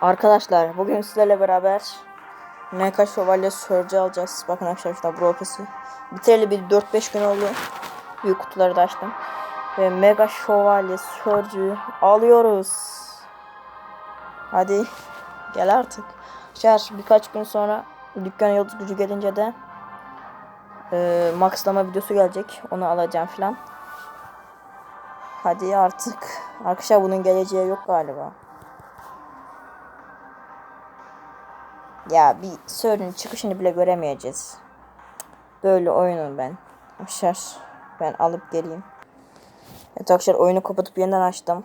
Arkadaşlar bugün sizlerle beraber Mecha Şövalye Surge alacağız. Bakın arkadaşlar brokası. Bitireli bir 4-5 gün oldu. Büyük kutuları da açtım. Ve Mega Şövalye Surge'ü alıyoruz. Hadi gel artık. Şer birkaç gün sonra dükkan yıldız gücü gelince de e, maxlama videosu gelecek. Onu alacağım filan. Hadi artık. Arkadaşlar bunun geleceği yok galiba. Ya bir Sör'ün çıkışını bile göremeyeceğiz. Böyle oyunum ben. Arkadaşlar ben alıp geleyim. Evet arkadaşlar oyunu kapatıp yeniden açtım.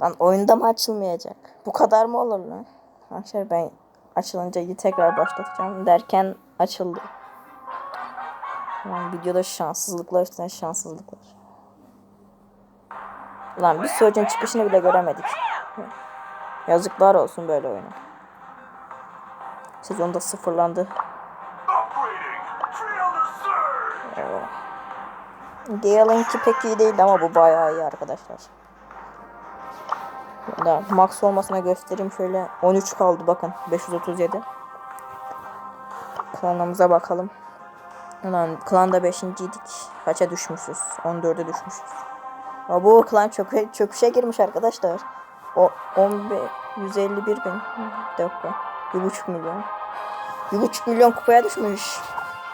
Lan oyunda mı açılmayacak? Bu kadar mı olur lan? Arkadaşlar ben açılınca tekrar başlatacağım derken açıldı. Lan videoda şanssızlıklar üstüne şanssızlıklar. Lan bir Sör'ün çıkışını bile göremedik. Yazıklar olsun böyle oyuna. Sezonda sıfırlandı. Surge! Gale'ınki pek iyi değil ama bu bayağı iyi arkadaşlar. Da max olmasına göstereyim şöyle 13 kaldı bakın 537. Klanımıza bakalım. Ulan klanda 5.ydik. Kaça düşmüşüz? 14'e düşmüşüz. Aa, bu klan çöke, çöküşe girmiş arkadaşlar. O 15 151 bin. Bir. 1.5 milyon. 1.5 milyon kupaya düşmüş.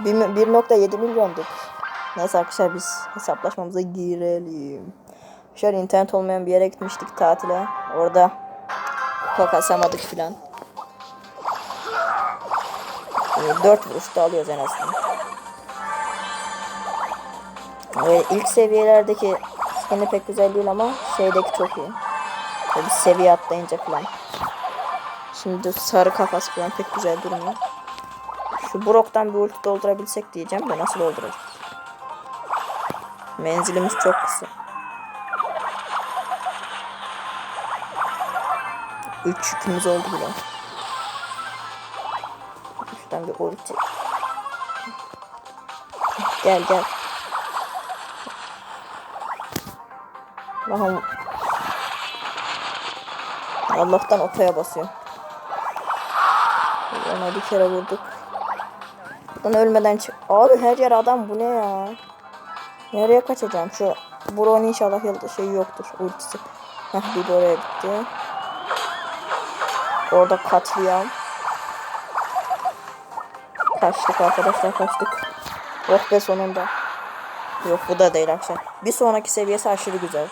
Bir- 1.7 milyonduk. Neyse arkadaşlar biz hesaplaşmamıza girelim. Şöyle internet olmayan bir yere gitmiştik tatile. Orada kupa kasamadık filan. Ee, Dört vuruşta alıyoruz en azından. Ve ilk seviyelerdeki skin'i pek güzel değil ama şeydeki çok iyi. Böyle bir seviye atlayınca falan. Şimdi sarı kafası falan pek güzel durmuyor. Şu Brock'tan bir ulti doldurabilsek diyeceğim de nasıl dolduracağız? Menzilimiz çok kısa. 3 yükümüz oldu bile. Şuradan bir ulti. Gel gel. Allah'ım. Allah'tan otoya basıyor. Ona bir kere vurduk. Lan ölmeden çık. Abi her yer adam bu ne ya? Nereye kaçacağım? Şu Brown inşallah yılda şey yoktur. Ultisi. Heh bir oraya gitti. Orada katliam. Kaçtık arkadaşlar kaçtık. Oh be sonunda. Yok bu da değil akşam. Bir sonraki seviyesi aşırı güzel.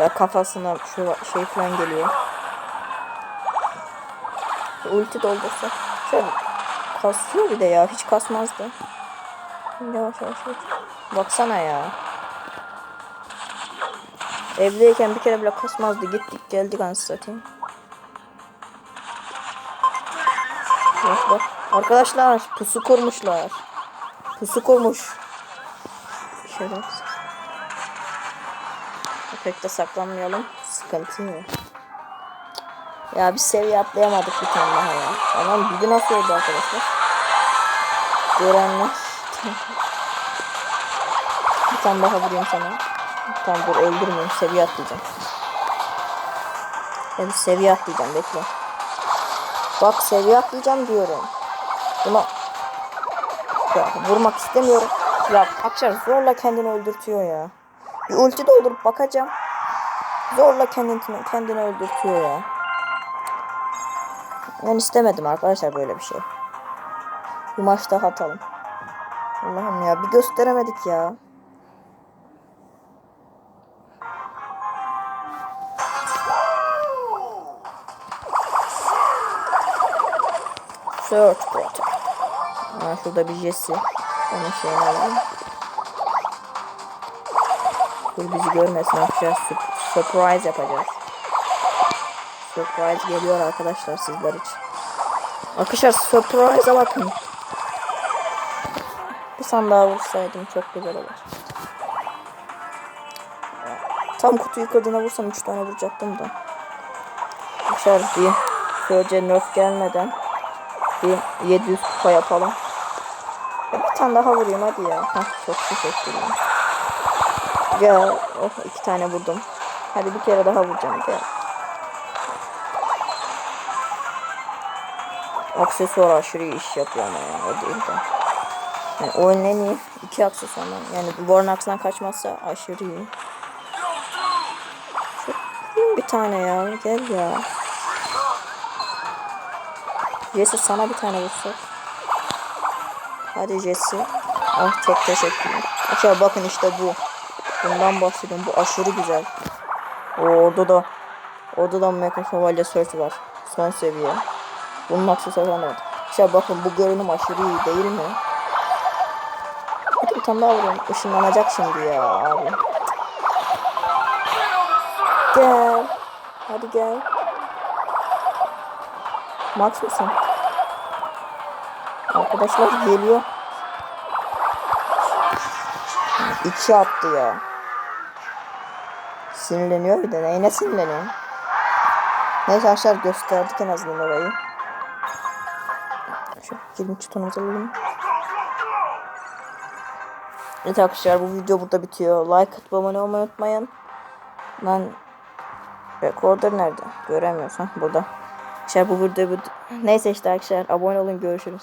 Ve kafasına şu şey falan geliyor. Ulti doldursa. Şöyle kasıyor bir de ya. Hiç kasmazdı. Yavaş yavaş yavaş. Baksana ya. Evdeyken bir kere bile kasmazdı. Gittik geldik anasını satayım. Bak bak. Arkadaşlar pusu kurmuşlar. Pusu kurmuş. Şöyle. Pek de saklanmayalım. Sıkıntı yok. Ya bir seviye atlayamadık bir tane daha ya. Anam bibi nasıl oldu arkadaşlar? Görenler. bir tane daha vurayım sana. Tamam dur öldürmeyeyim. Seviye atlayacağım. Ya bir seviye atlayacağım bekle. Bak seviye atlayacağım diyorum. Buna ya, vurmak istemiyorum. Ya Akşar zorla kendini öldürtüyor ya. Bir ulti doldurup bakacağım. Zorla kendini, kendini öldürtüyor ya. Ben istemedim arkadaşlar böyle bir şey. Bir maç daha atalım. Allah'ım ya bir gösteremedik ya. Search Protect. Ha, şurada bir Jesse. Onun şeyini alalım. Dur bizi görmesin. Sur- Surprise yapacağız. Surprise geliyor arkadaşlar sizler için. Arkadaşlar surprise'a bakın. Bir tane daha vursaydım çok güzel olur. Tam kutuyu kırdığına vursam 3 tane vuracaktım da. Arkadaşlar bir Sörce nerf gelmeden bir 700 kupa yapalım. Ya bir tane daha vurayım hadi ya. Heh, çok teşekkürler. Gel. Oh iki tane vurdum. Hadi bir kere daha vuracağım. Gel. Aksesuar aşırı iş yapıyor ama ya o değil de. Yani oyunun en iyi iki aksesuardan yani aksından kaçmazsa aşırı iyi. Bir tane ya gel ya. Jesse sana bir tane vursak. Hadi Jesse. Ah çok teşekkürler. Aşağı bakın işte bu. Bundan bahsediyorum. Bu aşırı güzel. Oo, orada da orada da Mecha Şövalye Search var. Son seviye. Bunun aksesuarı var. Aşağı bakın bu görünüm aşırı iyi değil mi? Hadi bir tane daha vurayım. Işınlanacak şimdi ya abi. Gel. Hadi gel. Max mısın? Arkadaşlar geliyor. İki attı ya. Sinirleniyor bir de. Neyine sinirleniyor? Neyse arkadaşlar gösterdik en azından orayı. Şu 20 çutonumuzu alalım. Evet arkadaşlar bu video burada bitiyor. Like atıp abone olmayı unutmayın. Lan rekorder nerede? Göremiyorsan burada. Arkadaşlar bu video neyse işte arkadaşlar abone olun görüşürüz.